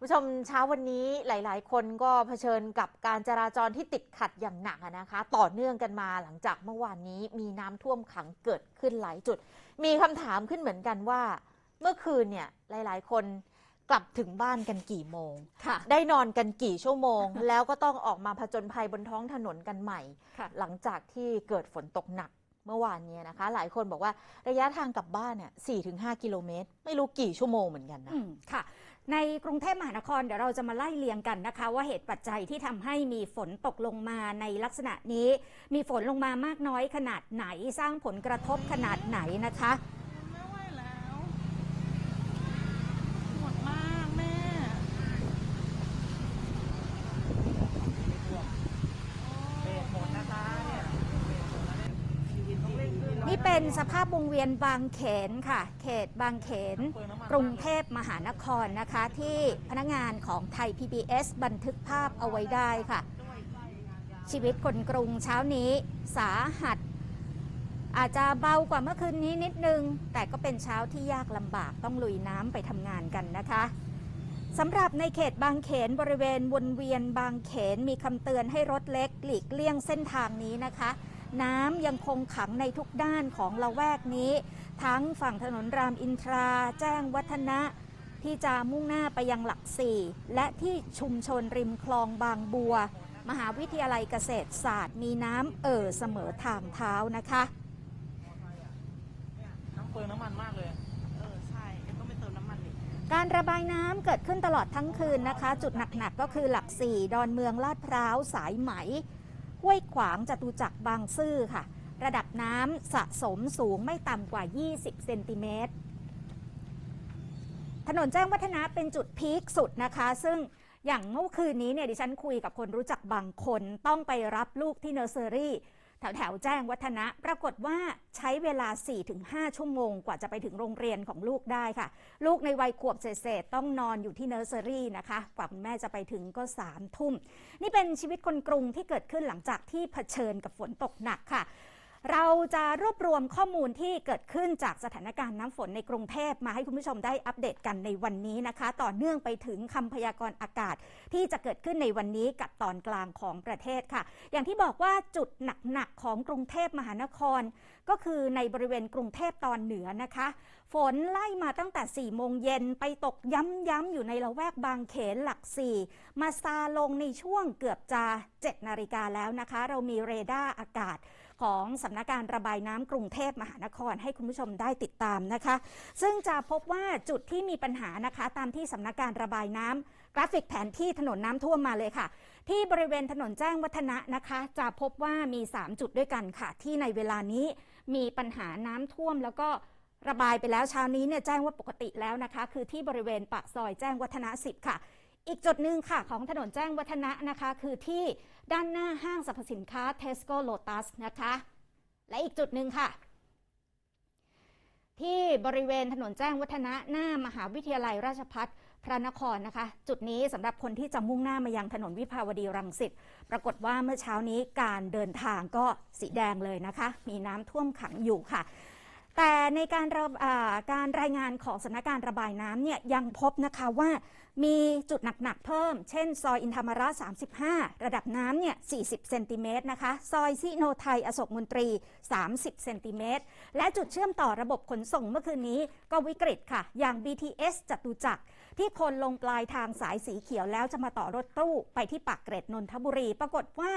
ผู้ชมเช้าวันนี้หลาย ๆ คนก็เผชิญกับการจราจรที่ติดขัดอย่างหนักอะนะคะ ต่อเนื่องกันมาหลังจากเมื่อวานนี้มีน้ำท่วมขังเกิดขึ้นหลายจุด มีคำถามขึ้นเหมือนกันว่า เมื่อคืนเนี่ยหลาย ๆ คนกลับถึงบ้านกันกี่โมงค่ะได้นอนกันกี่ชั่วโมง แล้วก็ต้องออกมาผจญภัยบนท้องถนนกันใหม่ค่ะหลังจากที่เกิดฝนตกหนักเมื่อวานเนี้นะคะ หลายคนบอกว่าระยะทางกลับบ้านเนี่ย4-5กิโลเมตร ไม่รู้กี่ชั่วโมงเหมือนกันนะอืมค่ะ ในกรุงเทพมหานครเดี๋ยวเราจะมาไล่เลียงกันนะคะ ว่าเหตุปัจจัยที่ทำให้มีฝนตกลงมาในลักษณะนี้ มีฝนลงมามากน้อยขนาดไหนสร้างผลกระทบขนาดไหนนะคะ ไม่ไหวแล้วปวดมากแม่ นี่ เป็นสภาพวงเวียนบางเขนค่ะ เขตบางเขน กรุงเทพมหานครนะคะ ที่พนักงานของไทย PBS บันทึกภาพเอาไว้ได้ค่ะ ชีวิตคนกรุงเช้านี้สาหัส อาจจะเบากว่าเมื่อคืนนี้นิดนึง แต่ก็เป็นเช้าที่ยากลำบากต้องลุยน้ำไปทำงานกันนะคะสำหรับในเขตบางเขนบริเวณวนเวียนบางเขนมีคำเตือนให้รถเล็กหลีกเลี่ยงเส้นทางนี้นะคะ น้ำยังคงขังในทุกด้านของละแวกนี้ ทั้งฝั่งถนนรามอินทรา แจ้งวัฒนะ ที่จะมุ่งหน้าไปยังหลักสี่ และที่ชุมชนริมคลองบางบัว มหาวิทยาลัยเกษตรศาสตร์ มีน้ำเอ่อเสมอทางเท้านะคะน้ำเปลืองน้ำมันมากเลยเออใช่เอ็มต้องไปเติมน้ำมันอีกการระบายน้ำเกิดขึ้นตลอดทั้งคืนนะคะ จุดหนักๆก็คือหลักสี่ดอนเมืองลาดพร้าวสายไหม ห้วยขวางจตุจักรบางซื่อค่ะ ระดับน้ำสะสมสูงไม่ต่ำกว่า 20 เซนติเมตร ถนนแจ้งวัฒนะเป็นจุดพีคสุดนะคะ ซึ่งอย่างเมื่อคืนนี้เนี่ยดิฉันคุยกับคนรู้จักบางคนต้องไปรับลูกที่เนอร์เซอรี่ แถวแถวๆแจ้งวัฒนะ ปรากฏว่าใช้เวลา 4-5 ชั่วโมง กว่าจะไปถึงโรงเรียนของลูกได้ค่ะ ลูกในวัยขวบเศษต้องนอนอยู่ที่เนอร์เซอรี่นะคะ กว่าคุณแม่จะไปถึงก็3ามทุ่ม นี่เป็นชีวิตคนกรุงที่เกิดขึ้นหลังจากที่เผชิญกับฝนตกหนักค่ะ เราจะรวบรวมข้อมูลที่เกิดขึ้นจากสถานการณ์น้ำฝนในกรุงเทพมาให้คุณผู้ชมได้อัปเดตกันในวันนี้นะคะ ต่อเนื่องไปถึงคำพยากรณ์อากาศ ที่จะเกิดขึ้นในวันนี้กับตอนกลางของประเทศค่ะ อย่างที่บอกว่าจุดหนักๆของกรุงเทพมหานคร ก็คือในบริเวณกรุงเทพตอนเหนือนะคะ ฝนไล่มาตั้งแต่ 4 โมงเย็นไปตกย้ำๆอยู่ในละแวกบางเขนหลัก 4 มาซาลงในช่วงเกือบจะ 7 นาฬิกาแล้วนะคะ เรามีเรดาร์อากาศ ของสำนักการระบายน้ำกรุงเทพมหานครให้คุณผู้ชมได้ติดตามนะคะ ซึ่งจะพบว่าจุดที่มีปัญหานะคะตามที่สำนักการระบายน้ำกราฟิกแผนที่ถนนน้ำท่วมมาเลยค่ะ ที่บริเวณถนนแจ้งวัฒนะนะคะ จะพบว่ามี 3 จุดด้วยกันค่ะ ที่ในเวลานี้มีปัญหาน้ำท่วมแล้วก็ระบายไปแล้วเช้านี้เนี่ยแจ้งว่าปกติแล้วนะคะ คือที่บริเวณปากซอยแจ้งวัฒนะ10 ค่ะ อีกจุดหนึ่งค่ะ ของถนนแจ้งวัฒนะนะคะ คือที่ ด้านหน้าห้างสรรพสินค้า Tesco Lotus นะคะ และอีกจุดหนึ่งค่ะ ที่บริเวณถนนแจ้งวัฒนะหน้ามหาวิทยาลัยราชพัฒพระนครนะคะ จุดนี้สำหรับคนที่จะมุ่งหน้ามายังถนนวิภาวดีรังสิตปรากฏว่าเมื่อเช้านี้การเดินทางก็สีแดงเลยนะคะ มีน้ำท่วมขังอยู่ค่ะ แต่ในการการรายงานของสำนัการณ์ระบายน้ำเนี่ยยังพบนะคะว่า มีจุดหนักๆเพิ่ม เช่น ซอยอินธรรมระ 35 ระดับน้ำเนี่ย 40 เซนติเมตรนะคะ ซอยซิโนไทย อโศกมนตรี 30 เซนติเมตร และจุดเชื่อมต่อระบบขนส่งเมื่อคืนนี้ก็วิกฤตค่ะ อย่าง BTS จตุจักร ที่คนลงปลายทางสายสีเขียวแล้วจะมาต่อรถตู้ไปที่ปากเกร็ดนนทบุรี ปรากฏว่า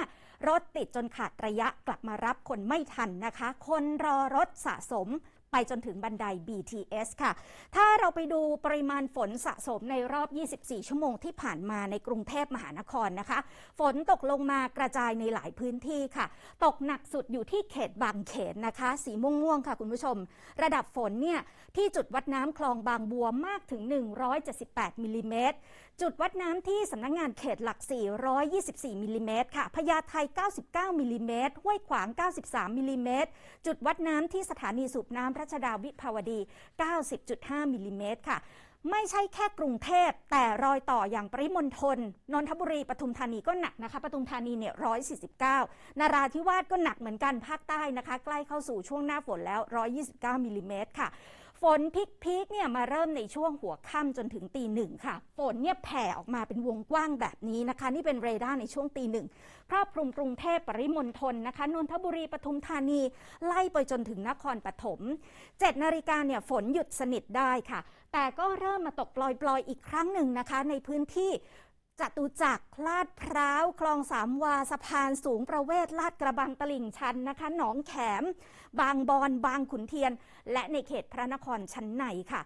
รถติดจนขาดระยะกลับมารับคนไม่ทันนะคะ คนรอรถสะสม ไปจนถึงบันได BTS ค่ะ ถ้าเราไปดูปริมาณฝนสะสมในรอบ 24 ชั่วโมงที่ผ่านมาในกรุงเทพมหานครนะคะ ฝนตกลงมากระจายในหลายพื้นที่ค่ะ ตกหนักสุดอยู่ที่เขตบางเขนนะคะ สีม่วงๆค่ะคุณผู้ชม ระดับฝนเนี่ยที่จุดวัดน้ำคลองบางบัวมากถึง 178มิลลิเมตรจุดวัดน้ำที่สำนักงงานเขตหลัก 424มิลลิเมตรค่ะ พญาไท 99มิลลิเมตรห้วยขวาง 93มิลลิเมตร จุดวัดน้ำที่สถานีสูบน้ำรัชดาวิภาวดี 90.5มิลลิเมตรค่ะ ไม่ใช่แค่กรุงเทพ แต่รอยต่ออย่างปริมณฑลนนทบุรีปทุมธานีก็หนักนะคะปทุมธานีเนี่ย149 นาราธิวาสก็หนักเหมือนกันภาคใต้นะคะ ใกล้เข้าสู่ช่วงหน้าฝนแล้ว 129มิลลิเมตรค่ะ ฝนพีคๆเนี่ยมาเริ่มในช่วงหัวค่ำจนถึงตีหนึ่งค่ะ ฝนเนี่ยแผ่ออกมาเป็นวงกว้างแบบนี้นะคะ นี่เป็นเรดาร์ในช่วงตีหนึ่งครอบคลุมกรุงเทพปริมณฑลนะคะนนทบุรีปทุมธานี ไล่ไปจนถึงนครปฐม7นาฬิกาเนี่ยฝนหยุดสนิทได้ค่ะ แต่ก็เริ่มมาตกปลอยๆอีกครั้งหนึ่งนะคะ ในพื้นที่ จตุจักรลาดพร้าว คลองสามวาสะพานสูงประเวศลาดกระบังตลิ่งชันนะคะ หนองแขม บางบอนบางขุนเทียน และในเขตพระนครชั้นในค่ะ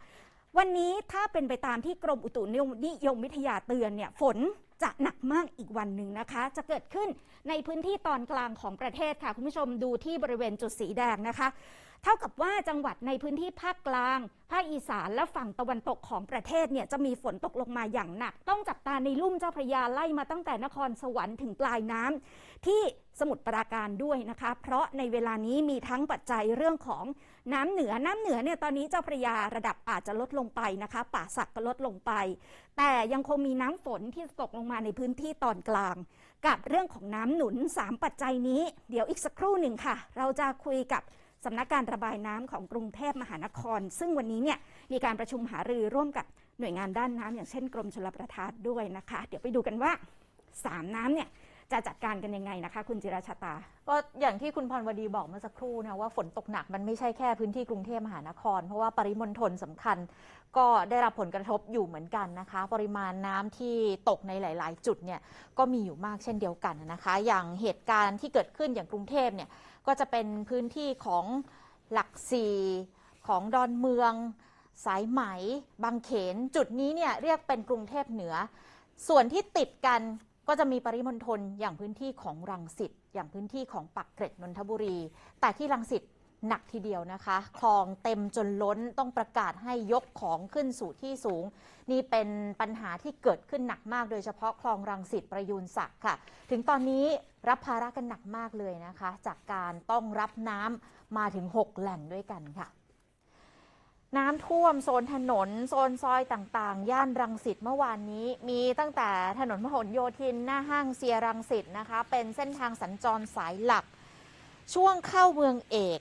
วันนี้ถ้าเป็นไปตามที่กรมอุตุนิยมวิทยาเตือนเนี่ยฝนจะหนักมากอีกวันหนึ่งนะคะ จะเกิดขึ้นในพื้นที่ตอนกลางของประเทศค่ะ คุณผู้ชมดูที่บริเวณจุดสีแดงนะคะ เท่ากับว่าจังหวัดในพื้นที่ภาคกลาง ภาคอีสานและฝั่งตะวันตกของประเทศเนี่ยจะมีฝนตกลงมาอย่างหนัก ต้องจับตาในลุ่มเจ้าพระยาไล่มาตั้งแต่นครสวรรค์ถึงปลายน้ำที่สมุทรปราการด้วยนะคะ เพราะในเวลานี้มีทั้งปัจจัยเรื่องของน้ำเหนือน้ำเหนือเนี่ยตอนนี้เจ้าพระยาระดับอาจจะลดลงไปนะคะ ป่าสักก็ลดลงไป แต่ยังคงมีน้ำฝนที่ตกลงมาในพื้นที่ตอนกลาง กับเรื่องของน้ำหนุน 3 ปัจจัยนี้ เดี๋ยวอีกสักครู่หนึ่งค่ะ เราจะคุยกับ สำนักการระบายน้ำของกรุงเทพมหานคร ซึ่งวันนี้เนี่ยมีการประชุมหารือร่วมกับหน่วยงานด้านน้ำอย่างเช่นกรมชลประทานด้วยนะคะ เดี๋ยวไปดูกันว่า 3 น้ำเนี่ย จะจัดการกันยังไงนะคะ คุณจิราชาตา ก็อย่างที่คุณพรวดีบอกเมื่อสักครู่นะว่าฝนตกหนักมันไม่ใช่แค่พื้นที่กรุงเทพมหานคร เพราะว่าปริมณฑลสำคัญ ก็ได้รับผลกระทบอยู่เหมือนกันนะคะ ปริมาณน้ำที่ตกในหลาย ๆ จุดเนี่ยก็มีอยู่มากเช่นเดียวกันนะคะ อย่างเหตุการณ์ที่เกิดขึ้นอย่างกรุงเทพเนี่ยก็จะเป็นพื้นที่ของหลักสี่ของดอนเมือง สายไหม บางเขน จุดนี้เนี่ยเรียกเป็นกรุงเทพเหนือ ส่วนที่ติดกัน ก็จะมีปริมณฑลอย่างพื้นที่ของรังสิตอย่างพื้นที่ของปักเกร็ดนนทบุรี แต่ที่รังสิตหนักทีเดียวนะคะ คลองเต็มจนล้นต้องประกาศให้ยกของขึ้นสู่ที่สูง นี่เป็นปัญหาที่เกิดขึ้นหนักมาก โดยเฉพาะคลองรังสิตประยูนศักดิ์ค่ะ ถึงตอนนี้รับภาระกันหนักมากเลยนะคะ จากการต้องรับน้ำมาถึง 6 แหล่งด้วยกันค่ะ น้ำท่วมโซนถนน โซนซอยต่างๆ ย่านรังสิตเมื่อวานนี้ มีตั้งแต่ถนนพหลโยธินหน้าห้างเซียรังสิตนะคะ เป็นเส้นทางสัญจรสายหลัก ช่วงเข้าเมืองเอก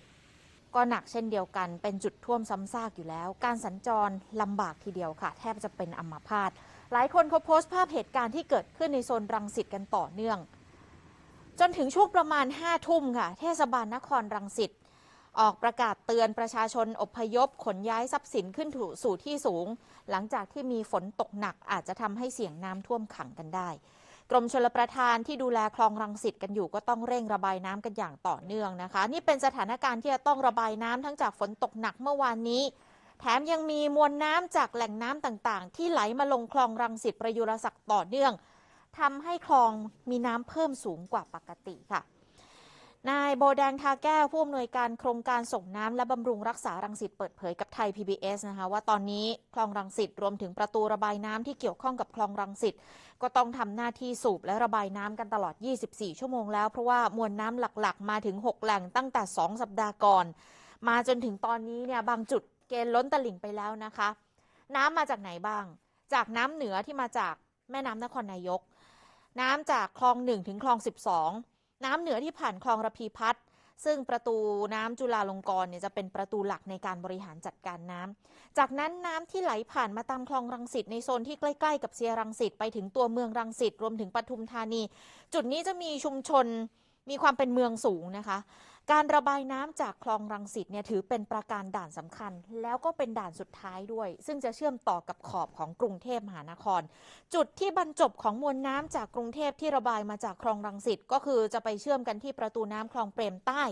ก็หนักเช่นเดียวกัน เป็นจุดท่วมซ้ำซากอยู่แล้ว การสัญจรลำบากทีเดียวค่ะ แทบจะเป็นอัมพาตหลายคนเขาโพสต์ภาพเหตุการณ์ที่เกิดขึ้นในโซนรังสิตกันต่อเนื่อง จนถึงช่วงประมาณ5ทุ่มค่ะ เทศบาลนครรังสิต ออกประกาศเตือนประชาชนอพยพขนย้ายทรัพย์สินขึ้นสู่ที่สูง หลังจากที่มีฝนตกหนักอาจจะทำให้เสี่ยงน้ำท่วมขังกันได้ กรมชลประทานที่ดูแลคลองรังสิตกันอยู่ก็ต้องเร่งระบายน้ำกันอย่างต่อเนื่องนะคะ นี่เป็นสถานการณ์ที่จะต้องระบายน้ำทั้งจากฝนตกหนักเมื่อวานนี้ แถมยังมีมวลน้ำจากแหล่งน้ำต่างๆ ที่ไหลมาลงคลองรังสิตประยุรศักดิ์ต่อเนื่องทำให้คลองมีน้ำเพิ่มสูงกว่าปกติค่ะ นายโบแดงทาแก้วผู้อำนวยการโครงการส่งน้ำและบำรุงรักษารังสิตเปิดเผยกับไทย PBS นะคะว่าตอนนี้คลองรังสิตรวมถึงประตูระบายน้ำที่เกี่ยวข้องกับคลองรังสิตก็ต้องทำหน้าที่สูบและระบายน้ำกันตลอด 24 ชั่วโมงแล้วเพราะว่ามวลน้ำหลักๆ มาถึง 6 แหล่งตั้งแต่ 2 สัปดาห์ก่อน มาจนถึงตอนนี้เนี่ยบางจุดเกณฑ์ล้นตลิ่งไปแล้วนะคะ น้ำมาจากไหนบ้าง จากน้ำเหนือที่มาจากแม่น้ำนครนายก น้ำจากคลอง1ถึงคลอง 12 น้ำเหนือที่ผ่านคลองระพีพัฒน์ซึ่งประตูน้ำจุฬาลงกรณ์เนี่ยจะเป็นประตูหลักในการบริหารจัดการน้ำจากนั้นน้ำที่ไหลผ่านมาตามคลองรังสิตในโซนที่ใกล้ ๆ กับเซียรังสิตไปถึงตัวเมืองรังสิตรวมถึงปทุมธานี จุดนี้จะมีชุมชนมีความเป็นเมืองสูงนะคะ การระบายน้ำจากคลองรังสิตเนี่ยถือเป็นประการด่านสำคัญ แล้วก็เป็นด่านสุดท้ายด้วย ซึ่งจะเชื่อมต่อกับขอบของกรุงเทพมหานคร จุดที่บรรจบของมวลน้ำจากกรุงเทพที่ระบายมาจากคลองรังสิตก็คือจะไปเชื่อมกันที่ประตูน้ำคลองเปรมใต้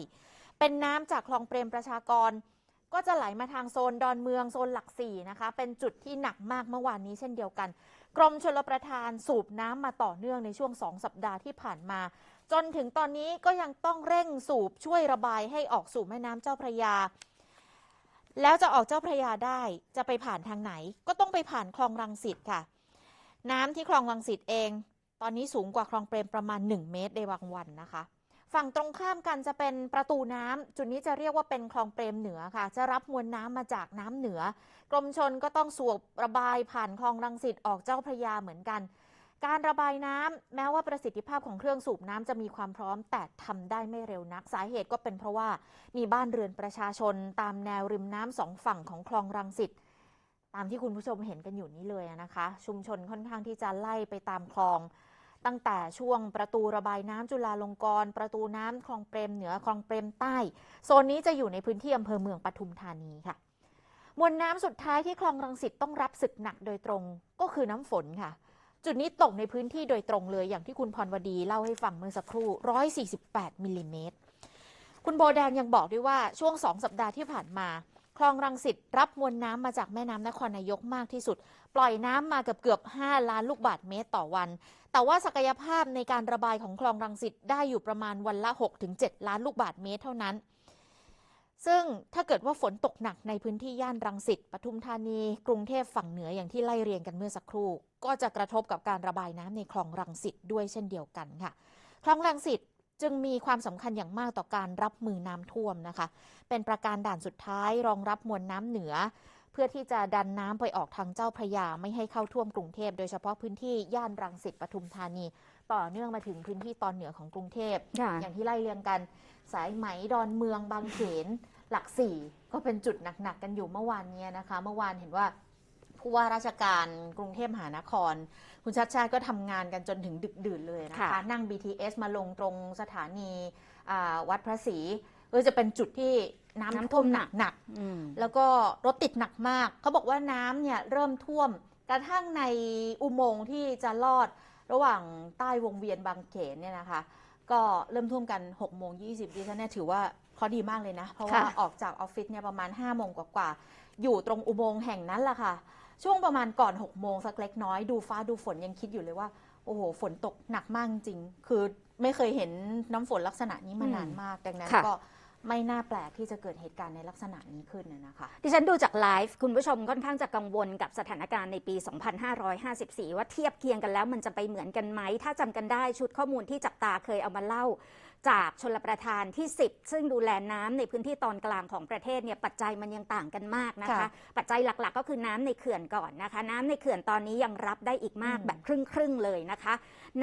เป็นน้ำจากคลองเปรมประชากร ก็จะไหลมาทางโซนดอนเมืองโซนหลักสี่นะคะเป็นจุดที่หนักมากเมื่อวานนี้เช่นเดียวกันกรมชลประทานสูบน้ำมาต่อเนื่องในช่วง 2 สัปดาห์ที่ผ่านมา จนถึงตอนนี้ก็ยังต้องเร่งสูบช่วยระบายให้ออกสู่แม่น้ำเจ้าพระยา แล้วจะออกเจ้าพระยาได้จะไปผ่านทางไหน ก็ต้องไปผ่านคลองรังสิตค่ะ น้ำที่คลองรังสิตเอง ตอนนี้สูงกว่าคลองเปรมประมาณ 1 เมตรในบางวันนะคะฝั่งตรงข้ามกันจะเป็นประตูน้ำจุดนี้จะเรียกว่าเป็นคลองเปรมเหนือค่ะ จะรับมวลน้ำมาจากน้ำเหนือ กรมชนก็ต้องสูบระบายผ่านคลองรังสิตออกเจ้าพระยาเหมือนกัน การระบายน้ำแม้ว่าประสิทธิภาพของเครื่องสูบน้ำจะมีความพร้อม แต่ทำได้ไม่เร็วนักสาเหตุก็เป็นเพราะว่ามีบ้านเรือนประชาชนตามแนวริมน้ำสองฝั่งของคลองรังสิตตามที่คุณผู้ชมเห็นกันอยู่นี้เลยนะคะ ชุมชนค่อนข้างที่จะไล่ไปตามคลอง ตั้งแต่ช่วงประตูระบายน้ำจุฬาลงกรณ์ประตูน้ำคลองเปรมเหนือคลองเปรมใต้ โซนนี้จะอยู่ในพื้นที่อำเภอเมืองปทุมธานีค่ะมวลน้ำสุดท้ายที่คลองรังสิตต้องรับศึกหนักโดยตรงก็คือน้ำฝนค่ะ จุดนี้ตกในพื้นที่โดยตรงเลยอย่างที่คุณพรวดีเล่าให้ฟังเมื่อสักครู่ 148มิลลิเมตร คุณโบแดงยังบอกด้วยว่าช่วงสองสัปดาห์ที่ผ่านมา คลองรังสิตรับมวลน้ำมาจากแม่น้ำนครนายกมากที่สุด ปล่อยน้ำมาเกือบเกือบ5ล้านลูกบาทเมตรต่อวัน แต่ว่าศักยภาพในการระบายของคลองรังสิตได้อยู่ประมาณวันละ 6-7 ล้านลูกบาทเมตรเท่านั้น ซึ่งถ้าเกิดว่าฝนตกหนักในพื้นที่ย่านรังสิตปทุมธานี กรุงเทพฝั่งเหนืออย่างที่ไล่เรียงกันเมื่อสักครู่ ก็จะกระทบกับการระบายน้ำในคลองรังสิตด้วยเช่นเดียวกันค่ะ คลองรังสิตจึงมีความสำคัญอย่างมากต่อการรับมือน้ำท่วมนะคะ เป็นประการด่านสุดท้ายรองรับมวลน้ำเหนือ เพื่อที่จะดันน้ำไปออกทางเจ้าพระยาไม่ให้เข้าท่วมกรุงเทพโดยเฉพาะพื้นที่ย่านรังสิตปทุมธานีต่อเนื่องมาถึงพื้นที่ตอนเหนือของกรุงเทพอย่างที่ไล่เรียงกัน สายไหมดอนเมืองบางเขน หลักสี่ก็เป็นจุดหนักๆกันอยู่เมื่อวานเนี้นะคะ เมื่อวานเห็นว่าผู้ว่าราชการกรุงเทพมหานคร คุณชัดชาติก็ทำงานกันจนถึงดึกดื่นเลยนะคะค่ะนั่ง BTS มาลงตรงสถานีอ่าวัดพระศรีก็จะเป็นจุดที่น้ำท่วมหนักหนักอืมแล้วก็รถติดหนักมาก เขาบอกว่าน้ำเนี่ยเริ่มท่วม กระทั่งในอุโมงค์ที่จะลอดระหว่างใต้วงเวียนบางเขนเนี่ยนะคะ ก็เริ่มท่วมกัน6โมง20ดิฉันเนี่ยถือว่า เขาดีมากเลยนะ เพราะว่าค่ะ ออกจากออฟฟิศเนี่ยประมาณ5โมงกว่าๆอยู่ตรงอุโมงค์แห่งนั้นแหละค่ะ ช่วงประมาณก่อน6โมงสักเล็กน้อยดูฟ้าดูฝนยังคิดอยู่เลยว่า โอ้โห ฝนตกหนักมากจริง คือไม่เคยเห็นน้ำฝนลักษณะนี้มานานมาก ดังนั้นค่ะ ก็ไม่น่าแปลกที่จะเกิดเหตุการณ์ในลักษณะนี้ขึ้นนะนะคะ ดิฉันดูจากไลฟ์คุณผู้ชมค่อนข้างจะกังวลกับสถานการณ์ในปี 2554 ว่าเทียบเคียงกันแล้วมันจะไปเหมือนกันไหม ถ้าจำกันได้ชุดข้อมูลที่จับตาเคยเอามาเล่า จากชลประทานที่ 10 ซึ่งดูแลน้ำในพื้นที่ตอนกลางของประเทศเนี่ยปัจจัยมันยังต่างกันมากนะคะค่ะปัจจัยหลักๆ ก็คือน้ำในเขื่อนก่อนนะคะ น้ำในเขื่อนตอนนี้ยังรับได้อีกมากอืมแบบครึ่งๆเลยนะคะ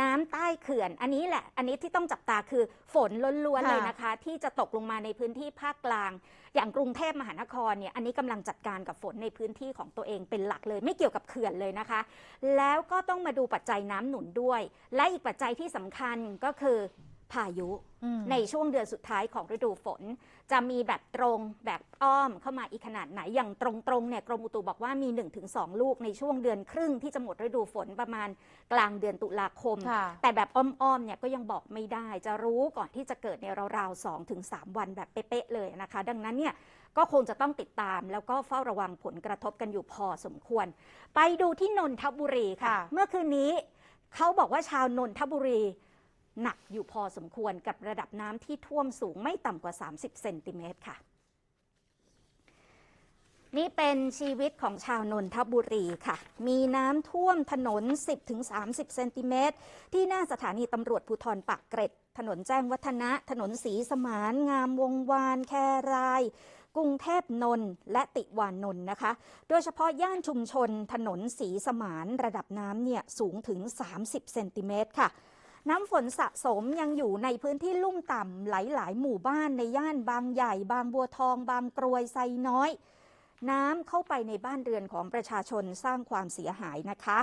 น้ำใต้เขื่อนอันนี้แหละอันนี้ที่ต้องจับตาคือฝนล้วนๆค่ะเลยนะคะ ที่จะตกลงมาในพื้นที่ภาคกลาง อย่างกรุงเทพมหานครเนี่ยอันนี้กำลังจัดการกับฝนในพื้นที่ของตัวเองเป็นหลักเลย ไม่เกี่ยวกับเขื่อนเลยนะคะ แล้วก็ต้องมาดูปัจจัยน้ำหนุนด้วย และอีกปัจจัยที่สำคัญก็คือ พายุอืมในช่วงเดือนสุดท้ายของฤดูฝน จะมีแบบตรงแบบอ้อมเข้ามาอีกขนาดไหนอย่างตรงๆเนี่ยกรมอุตุบอกว่ามี 1-2 ลูกในช่วงเดือนครึ่งที่จะหมดฤดูฝนประมาณกลางเดือนตุลาคมค่ะแต่แบบอ้อมๆเนี่ยก็ยังบอกไม่ได้ จะรู้ก่อนที่จะเกิดในราวๆ2-3ถึง3วันแบบเป๊ะๆเลยนะคะ ดังนั้นเนี่ยก็คงจะต้องติดตาม แล้วก็เฝ้าระวังผลกระทบกันอยู่พอสมควร ไปดูที่นนทบุรีค่ะค่ะ เมื่อคืนนี้เขาบอกว่าชาวนนทบุรี หนักอยู่พอสมควรกับระดับน้ำที่ท่วมสูงไม่ต่ำกว่า 30 เซนติเมตรค่ะ นี่เป็นชีวิตของชาวนนทบุรีค่ะ มีน้ำท่วมถนน 10-30 เซนติเมตรที่หน้าสถานีตำรวจภูธรปากเกร็ด ถนนแจ้งวัฒนะ ถนนศรีสมาน งามวงวาน แครายกรุงเทพนนท์และติวานนท์นะคะ โดยเฉพาะย่านชุมชนถนนศรีสมานระดับน้ำเนี่ยสูงถึง 30 เซนติเมตรค่ะ น้ำฝนสะสมยังอยู่ในพื้นที่ลุ่มต่ำหลายๆ หมู่บ้านในย่านบางใหญ่ บางบัวทอง บางกรวยไซน้อย น้ำเข้าไปในบ้านเรือนของประชาชนสร้างความเสียหายนะคะ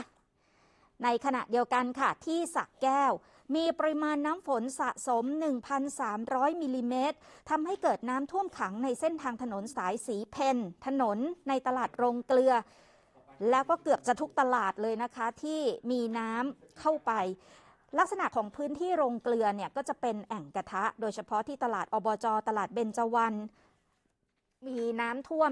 ในขณะเดียวกันค่ะที่สักแก้ว มีปริมาณน้ำฝนสะสม 1,300 มิลลิเมตรทำให้เกิดน้ำท่วมขังในเส้นทางถนนสายสีเพนถนนในตลาดโรงเกลือแล้วก็เกือบจะทุกตลาดเลยนะคะที่มีน้ำเข้าไป ลักษณะของพื้นที่โรงเกลือเนี่ยก็จะเป็นแอ่งกระทะ โดยเฉพาะที่ตลาดอบจ ตลาดเบญจวรรณมีน้ำท่วม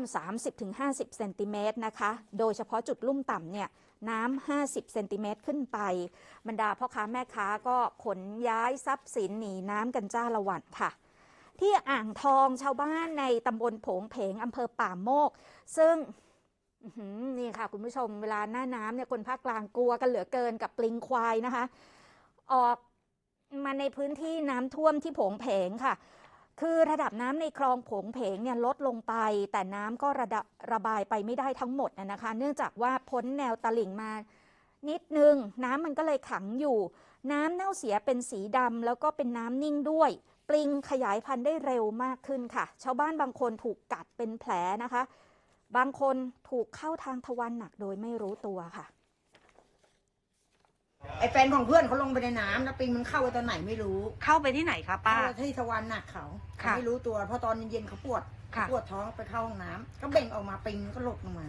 30-50 เซนติเมตรนะคะ โดยเฉพาะจุดลุ่มต่ำเนี่ยน้ำ 50 เซนติเมตรขึ้นไป บรรดาพ่อค้าแม่ค้าก็ขนย้ายทรัพย์สินหนีน้ำกันจ้าละวันค่ะ ที่อ่างทองชาวบ้านในตำบลโผงเพงอำเภอป่าโมก ซึ่งนี่ค่ะคุณผู้ชมเวลาหน้าน้ำเนี่ยคนภาคกลางกลัวกันเหลือเกินกับปลิงควายนะคะ ออกมาในพื้นที่น้ำท่วมที่ผงเพงค่ะ คือระดับน้ำในคลองผงเพงเนี่ยลดลงไป แต่น้ำก็ระดับระบายไปไม่ได้ทั้งหมดนะนะคะ เนื่องจากว่าพ้นแนวตลิ่งมานิดนึง น้ำมันก็เลยขังอยู่ น้ำเน่าเสียเป็นสีดำแล้วก็เป็นน้ำนิ่งด้วยปลิงขยายพันธุ์ได้เร็วมากขึ้นค่ะ ชาวบ้านบางคนถูกกัดเป็นแผลนะคะ บางคนถูกเข้าทางทวารหนักโดยไม่รู้ตัวค่ะ ไอ้แฟนของเพื่อนเขาลงไปในน้ำแล้วปิงมันเข้าไปตอนไหนไม่รู้เข้าไปที่ไหนคะป้า เข้าไปที่ทวารหนักเขาค่ะไม่รู้ตัวเพราะตอนเย็นๆเขาปวดค่ะ ปวดท้องไปเข้าห้องน้ำก็เบ่งออกมาปิงก็หลุดลงมา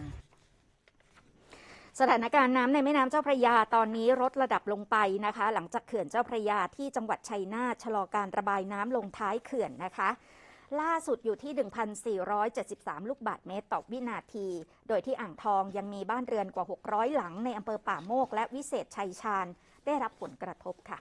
สถานการณ์น้ำในแม่น้ำเจ้าพระยาตอนนี้ลดระดับลงไปนะคะ หลังจากเขื่อนเจ้าพระยาที่จังหวัดชัยนาทชะลอการระบายน้ำลงท้ายเขื่อนนะคะ ล่าสุดอยู่ที่ 1,473 ลูกบาทเมตรต่อวินาที โดยที่อ่างทองยังมีบ้านเรือนกว่า 600 หลังในอำเภอป่าโมกและวิเศษชัยชาญ ได้รับผลกระทบค่ะ